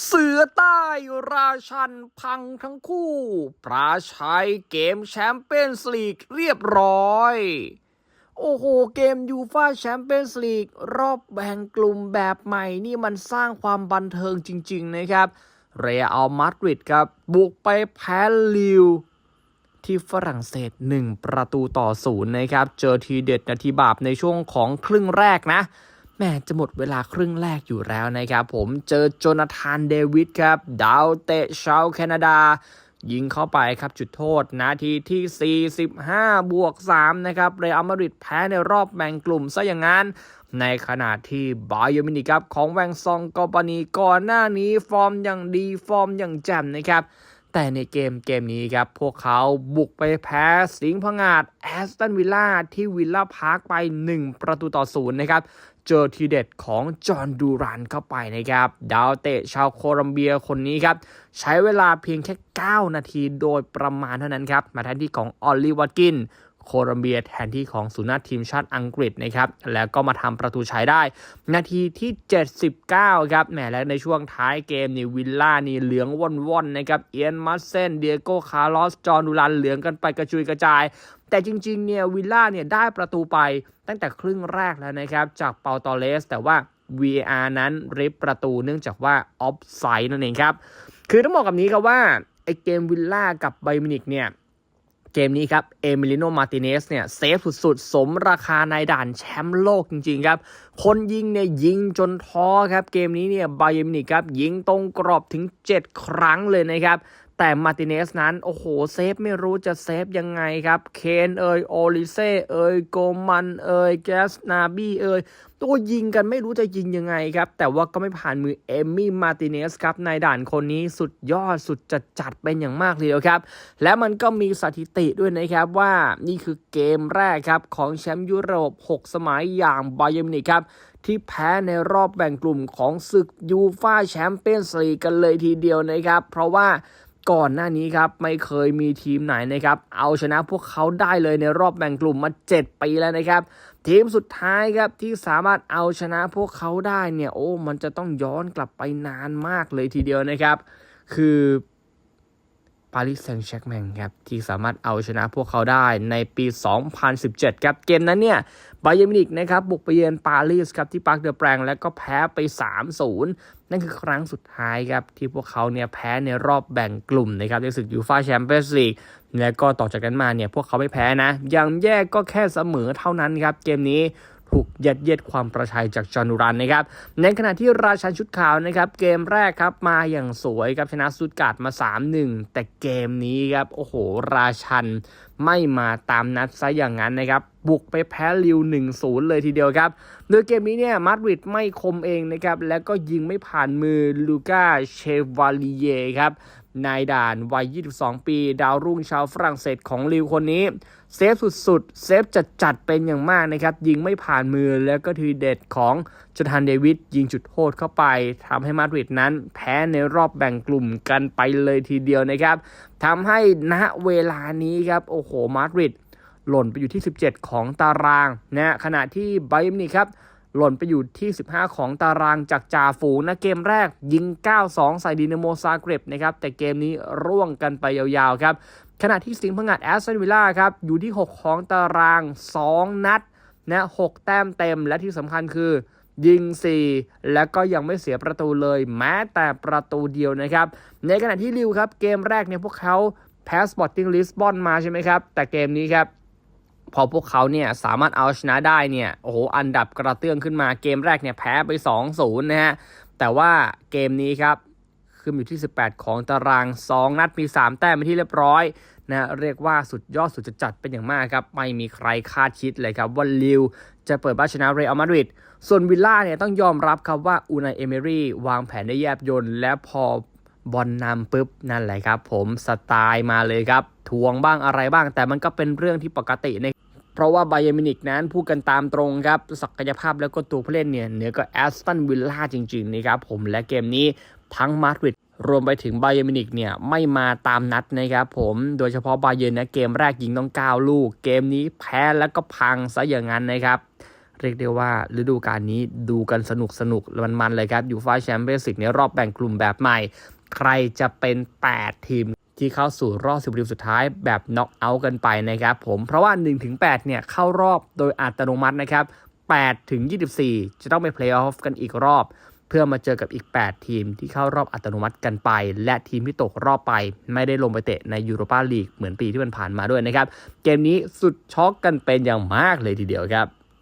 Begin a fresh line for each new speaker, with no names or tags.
เสือใต้ราชันพังทั้งคู่ ปราชัยเกมแชมเปี้ยนส์ลีกเรียบร้อย โอ้โห เกมยูฟาแชมเปี้ยนส์ลีกรอบแบ่งกลุ่มแบบใหม่นี่มันสร้างความบันเทิงจริง ๆ นะครับ เรอัลมาดริดครับ บุกไปแพ้ลิว ที่ฝรั่งเศส 1 ประตูต่อศูนย์นะครับ เจอทีเด็ดนาทีบาปในช่วงของครึ่งแรกนะ แม่จะหมดเวลาครึ่งแรกอยู่แล้วนะครับผมเจอโจนาธานเดวิดครับ ดาวเตะชาวแคนาดา ยิงเข้าไปครับจุดโทษ นาทีที่ 45 บวก 3 นะครับเรอัลมาดริดแพ้ในรอบแบ่งกลุ่มซะอย่างนั้น ในขณะที่บาเยอร์มินิครับของแวงซองกอปานีก่อนหน้านี้ฟอร์มอย่างดีฟอร์มอย่างแจ่มนะครับแต่ในเกมเกมนี้ครับ พวกเขาบุกไปแพ้สิงห์พงาดแอสตันวิลล่าที่วิลล่าพาร์คไป 1 ประตูต่อศูนย์นะครับ เจอทีเด็ดของจอห์นดูรันเข้าไปนะครับ ดาวเตะชาวโคลัมเบียคนนี้ครับ ใช้เวลาเพียงแค่ 9 นาทีโดยประมาณเท่านั้นครับ มาแทนที่ของออลลี่วัตกิน โคลัมเบียแทนที่ของสุนัขทีมชาติอังกฤษนะครับ แล้วก็มาทำประตูชัยได้ นาทีที่ 79 ครับแหมและในช่วงท้ายเกมนี่วิลล่านี่เหลืองว่อนๆนะครับ เอียนมัสเซนเดียโกคาร์ลอส จอห์นดูรันเหลืองกันไปกระจุยกระจาย แต่จริงๆเนี่ยวิลล่าเนี่ยได้ประตูไปตั้งแต่ครึ่งแรกแล้วนะครับ จากเปาตอเลส แต่ว่า VAR นั้นริบประตูเนื่องจากว่าออฟไซด์นั่นเองครับ คือต้องบอกกับนี้ครับว่าไอเกมวิลล่ากับไบมินิกเนี่ย เกมนี้ครับเอมิลิโนมาติเนสเนี่ยเซฟสุดๆ สมราคาในด่านแชมป์โลกจริงๆครับ คนยิงเนี่ยยิงจนท้อครับ เกมนี้เนี่ยบาเยมินิกครับยิงตรงกรอบถึง 7 ครั้งเลยนะครับ แต่มาติเนสนั้น โอ้โห เซฟไม่รู้จะเซฟยังไงครับ เคนเอยโอลิเซ่เอยโกมันเอยแกสนาบีเอยตัวยิงกันไม่รู้จะยิงยังไงครับ แต่ว่าก็ไม่ผ่านมือเอมมี่มาติเนสครับในด่านคนนี้สุดยอดสุดจัดจัดเป็นอย่างมากเลยครับ และมันก็มีสถิติด้วยนะครับว่านี่คือเกมแรกครับของแชมป์ยุโรป 6 สมัยอย่างไบเยอร์มินิครับที่แพ้ในรอบแบ่งกลุ่มของศึกยูฟาแชมเปี้ยนส์ลีกกันเลยทีเดียวนะครับ เพราะว่า ก่อนหน้านี้ครับไม่เคยมีทีมไหนนะครับเอาชนะพวกเขาได้เลยในรอบแบ่งกลุ่มมา 7 ปีแล้วนะครับ ทีมสุดท้ายครับที่สามารถเอาชนะพวกเขาได้เนี่ยโอ้มันจะต้องย้อนกลับไปนานมากเลยทีเดียวนะครับ คือ ปารีสแซงต์แชร์แมงครับที่สามารถเอาชนะพวกเขาได้ในปี 2017 ครับ เกมนั้นเนี่ยบาเยอร์มินิกนะครับบุกไปเยือนปารีสครับที่ปาร์คเดอแปรงแล้วก็แพ้ไป 3-0 นั่นคือครั้งสุดท้ายครับที่พวกเขาเนี่ยแพ้ในรอบแบ่งกลุ่มนะครับในศึกยูฟาแชมเปี้ยนส์ลีกแล้วก็ต่อจากนั้นมาเนี่ยพวกเขาไม่แพ้นะ ยังแยกก็แค่เสมอเท่านั้นครับเกมนี้ ถูกยัดเยียดความประชัยจากจอห์นูรันนะครับ ในขณะที่ราชันชุดขาวนะครับ เกมแรกครับมาอย่างสวยครับชนะสุดการ์ดมา 3-1 แต่เกมนี้ครับ โอ้โห ราชันไม่มาตามนัดซะอย่างนั้นนะครับบุกไปแพ้ลิว 1-0 เลยทีเดียวครับ โดยเกมนี้เนี่ยมาดริดไม่คมเองนะครับ แล้วก็ยิงไม่ผ่านมือลูก้าเชวาลีเยครับ นายด่านวัย 22 ปี ดาวรุ่งชาวฝรั่งเศสของลิวคนนี้ เซฟสุดๆ เซฟจัดๆ เป็นอย่างมากนะครับ ยิงไม่ผ่านมือแล้วก็ทีเด็ดของจอห์นเดวิดยิงจุดโทษเข้าไปทำให้มาดริดนั้นแพ้ในรอบแบ่งกลุ่มกันไปเลยทีเดียวนะครับทำให้ณเวลานี้ครับโอ้โหมาดริดหล่นไปอยู่ที่ 17 ของตารางนะขณะที่ไบเยอร์มิวนิกครับ หล่นไปอยู่ที่ 15 ของตารางจากจ่าฝูงนะเกมแรกยิง 9-2 ใส่ดินโมซาเกร็บนะครับแต่เกมนี้ร่วงกันไปยาวๆครับขณะที่สิงห์พงัดแอสตันวิลล่าครับอยู่ที่ 6 ของตาราง 2 นัดนะ6แต้มเต็มและที่สำคัญคือยิง 4 แล้วก็ยังไม่เสียประตูเลย แม้แต่ประตูเดียวนะครับ ในขณะที่ลิวครับ เกมแรกเนี่ยพวกเขาแพ้สปอร์ติ้งลิสบอนมาใช่ไหมครับ แต่เกมนี้ครับ พอพวกเขาเนี่ยสามารถเอาชนะได้เนี่ยโอ้โหอันดับกระเตื้องขึ้นมาเกมแรกเนี่ยแพ้ไป 2-0 นะฮะ แต่ว่าเกมนี้ครับขึ้นอยู่ที่ 18 ของตาราง 2 นัดมี 3 แต้มไปที่เรียบร้อยนะเรียกว่าสุดยอดสุดจะจัดเป็นอย่างมากครับ ไม่มีใครคาดคิดเลยครับว่าลิวจะเปิดบ้านชนะเรอัลมาดริดส่วนวิลล่าเนี่ยต้องยอมรับครับว่าอูนายเอเมรี่วางแผนได้แยบยนต์และพอบอลนำปุ๊บนั่นแหละครับ ผมสไตล์มาเลยครับทวงบ้างอะไรบ้าง แต่มันก็เป็นเรื่องที่ปกติใน เพราะว่าไบเยอมินิกนั้นพูดกันตามตรงครับ ศักยภาพแล้วก็ตัวผู้เล่นเนี่ยเหนือกว่าแอสตันวิลล่าจริงๆนะครับผมและเกมนี้ทั้งมาดริดรวมไปถึงไบเยมินิกเนี่ยไม่มาตามนัดนะครับผมโดยเฉพาะไบเยอร์นะเกมแรกยิงต้อง 9 ลูก เกมนี้แพ้แล้วก็พังซะอย่างนั้นนะครับ เรียกได้ว่าฤดูกาลนี้ดูกันสนุกสนุกมันๆเลยครับอยู่ฟาแชมเปี้ยนส์ลีกในรอบแบ่งกลุ่มแบบใหม่ ใครจะเป็น 8 ทีม ที่เข้าสู่รอบ10ทีมสุดท้ายแบบน็อกเอาท์กันไปนะครับผมเพราะว่า 1-8เนี่ยเข้ารอบโดยอัตโนมัตินะครับ8ถึง24 จะต้องไปเพลย์ออฟกันอีกรอบ เพื่อมาเจอกับอีก 8 ทีมที่เข้ารอบอัตโนมัติกันไป และทีมที่ตกรอบไป ไม่ได้ลงไปเตะในยูโรปาลีกเหมือนปีที่มันผ่านมาด้วยนะครับ เกมนี้สุดช็อกกันเป็นอย่างมากเลยทีเดียวครับ